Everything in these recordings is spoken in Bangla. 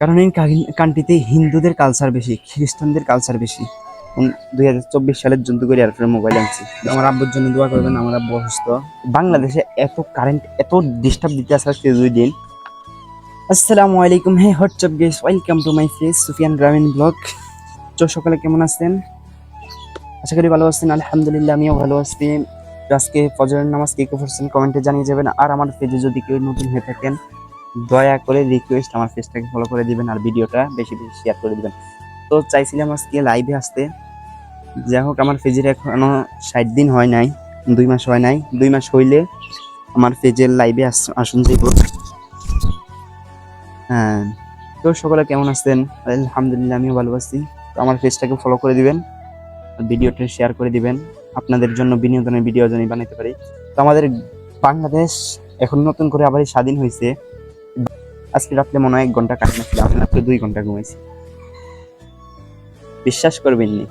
কারণ এই কান্ট্রিতে হিন্দুদের কালচার বেশি খ্রিস্টানদের কালচার বেশি। দুই হাজার চব্বিশ সালের জন্তু করে এয়ারফোনের মোবাইল আনছি। আমার আব্বুর জন্য দোয়া করবেন আমার আব্বু অসুস্থ। বাংলাদেশে এত কারেন্ট এত ডিস্টার্ব দিতে আসে আজকে দুই দিন। আসসালামু আলাইকুম। Hey WhatsApp guys welcome to my face Sufiyan গ্রামীণ ব্লগ তো সকালে কেমন আছেন? আশা করি ভালো আছেন আলহামদুলিল্লাহ আমিও ভালো আছি। আজকে ফজরের নামাজ কে কে পড়ছেন কমেন্টে জানিয়ে যাবেন। আর আমার পেজে যদি কেউ নতুন হয়ে থাকেন দয়া করে রিকোয়েস্ট আমার পেজটাকে ফলো করে দিবেন আর ভিডিওটা বেশি বেশি শেয়ার করে দিবেন। তো চাইছিলাম আজকে লাইভে আসতে। যাই হোক, আমার পেজের এখনও ষাট দিন হয় নাই, দুই মাস হয় নাই। দুই মাস হইলে আমার পেজের লাইভে আসুন যাইব। হ্যাঁ। তো সকলে কেমন আছেন? আলহামদুলিল্লাহ, আমিও ভালো আছি। তো আমার পেজটাকে ফলো করে দিবেন ভিডিওটা শেয়ার করে দিবেন। আপনাদের জন্য বিনোদনের ভিডিও যেন বানাইতে পারি। তো আমাদের বাংলাদেশ এখন নতুন করে আবার স্বাধীন হয়েছে আজকে রাত্রে মনে হয় এক ঘণ্টা কাটনা ছিল আমি রাত্রে দুই ঘণ্টা ঘুমাইছি। বিশ্বাস করবেন নি।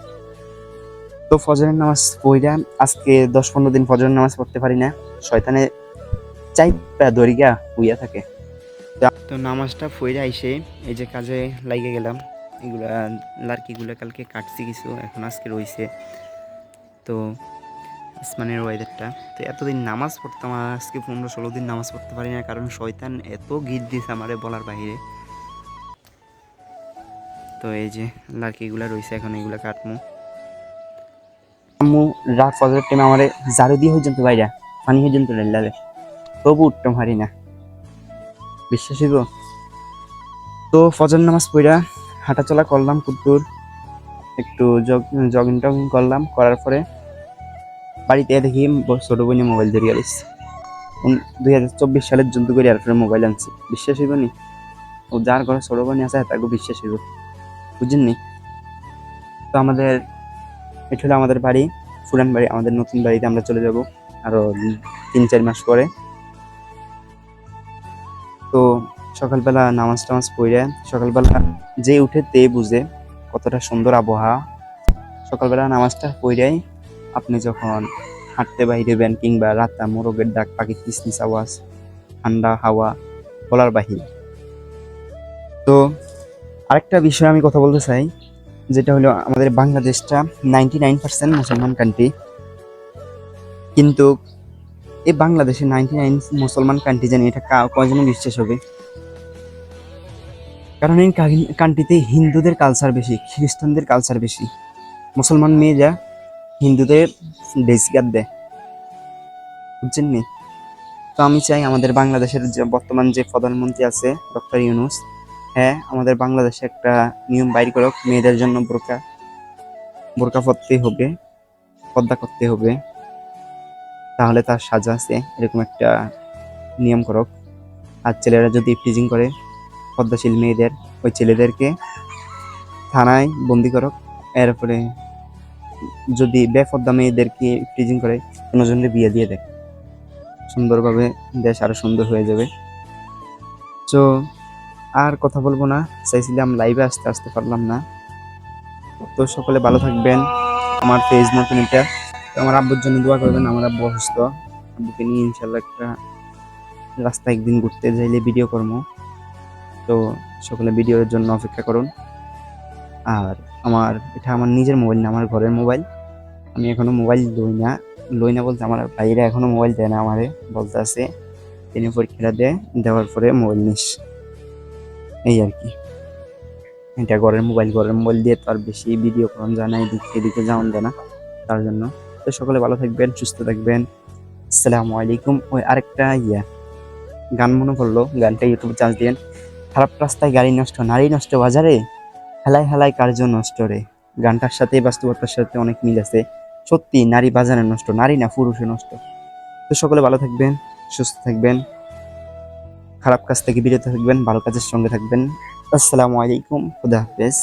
তো ফজরের নামাজ পড়িরা আজকে দশ পনেরো দিন ফজরের নামাজ পড়তে পারি না। শয়তানে চাইপা দরিগা হইয়া থাকে। তো নামাজটা ফইরা আইসে এই যে কাজে লাইগে গেলাম। এগুলা, লার্কিগুলো কালকে কাটছি কিছু, এখন আজকে রইছে। তো আসমানের ওয়েদারটা। তো এতদিন নামাজ পড়তাম আজকে পনেরো ষোলো দিন নামাজ পড়তে পারি না, কারণ শয়তান এত গিট দিছে আমারে বলার বাইরে তো এই যে লার্কিগুলা রইছে, এখন এগুলা কাটমু। আম্মু রাত ফজরের টাইমে আমারে ঝাড়ু দিয়ে পর্যন্ত বাইরা, পানি পর্যন্ত লাগে তবু উঠতে পারি না। বিশ্বাস হইব? তো ফজর নামাজ পড়া হাঁটাচলা করলাম কুদ্দুর, একটু জগিং টগিং করলাম, করার পরে বাড়িতে দেখি ছোট বোনে মোবাইল ধরিয়ে গেছে দুই হাজার চব্বিশ সালের জন্তু করে আর এয়ারফোনের মোবাইল আনছি। বিশ্বাস হইব নি? ও যার ঘরে ছোট বোন আছে তাকে বিশ্বাস হইব। বুঝছেন নি? তো আমাদের, এটা হলো আমাদের বাড়ি, পুরান বাড়ি, আমাদের নতুন বাড়িতে আমরা চলে যাব আরও তিন, চার মাস পরে। তো সকালবেলা নামাজ টামাজ পড়ে, সকালবেলা যে উঠে তে বুঝে কতটা সুন্দর আবহাওয়া। সকালবেলা নামাজটা পড়াই আপনি যখন হাঁটতে বাইরেবেন কিংবা রাতটা মোরগের ডাক পাখির কিসমিস আওয়াজ, ঠান্ডা হাওয়া বলার বাহির। তো আরেকটা বিষয় আমি কথা বলতে চাই, যেটা হলো আমাদের বাংলাদেশটা নাইনটি নাইন পার্সেন্ট মুসলমান কান্ট্রি কিন্তু এই বাংলাদেশে নাইনটি নাইন মুসলমান কান্ট্রি জানি এটা কয়জনে বিশ্বাস হবে? কারণ এই কান্ট্রিতে হিন্দুদের কালচার বেশি, খ্রিস্টানদের কালচার বেশি। মুসলমান মেয়েরা হিন্দুদের ডেসগার দেয় বুঝছেন নি তো আমি চাই আমাদের বাংলাদেশের যে বর্তমান যে প্রধানমন্ত্রী আছে, ডক্টর ইউনুস হ্যাঁ আমাদের বাংলাদেশে একটা নিয়ম বাইর করুক, মেয়েদের জন্য বোরকা বোরকা পরতেই হবে, পর্দা করতে হবে। তাহলে তার সাজা আছে, এরকম একটা নিয়ম করক। আর ছেলেরা যদি ফ্রিজিং করে পদ্মাশীল মেয়েদের, ওই ছেলেদেরকে থানায় বন্দি করক। এরপরে যদি বেপদ্মা মেয়েদেরকে ফ্রিজিং করে কোনোজনকে বিয়ে দিয়ে দেয়। সুন্দরভাবে দেশ আরও সুন্দর হয়ে যাবে। তো আর কথা বলব না। চাইছিলাম লাইভে আসতে আসতে পারলাম না। তো সকলে ভালো থাকবেন। আমার পেজ নতুন এটা। তো আমার আব্বুর জন্য দোয়া করবেন। আমার আব্বু অসুস্থ। আব্বুকে নিয়ে ইনশাল্লাহ একটা রাস্তায় একদিন ঘুরতে যাইলে ভিডিও করব। তো সকলে ভিডিওর জন্য অপেক্ষা করুন। আর আমার, এটা আমার নিজের মোবাইল না, আমার ঘরের মোবাইল আমি এখনও মোবাইল লই না। লই না বলতে আমার ভাইরা এখনও মোবাইল দেয় না আমারে, বলতে আছে, তিনি পরীক্ষাটা দেয় দেওয়ার পরে মোবাইল নিস। এই আর কি। এটা ঘরের মোবাইল ঘরের মোবাইল দিয়ে তো আর বেশি ভিডিও করানো যায় না এদিকে এদিকে যাওয়ান যায় না, তার জন্য। তো সকলে ভালো থাকবেন, সুস্থ থাকবেন। আসসালামু আলাইকুম। ওই আরেকটা ইয়া, গান মনে পড়ল, গানটা ইউটিউবে চান্স দিয়েন। খারাপ রাস্তায় গাড়ি নষ্ট, নারী নষ্ট বাজারে? হেলাই হেলাই কার্য নষ্ট রে। গানটার সাথে, বাস্তবতার সাথে অনেক মিল আছে। সত্যি, নারী বাজারে নষ্ট, নারী না পুরুষে নষ্ট। তো সকলে ভালো থাকবেন, সুস্থ থাকবেন, খারাপ কাজ থেকে বিরত থাকবেন, ভালো কাজের সঙ্গে থাকবেন। আসসালামু আলাইকুম, খুদা হাফেজ।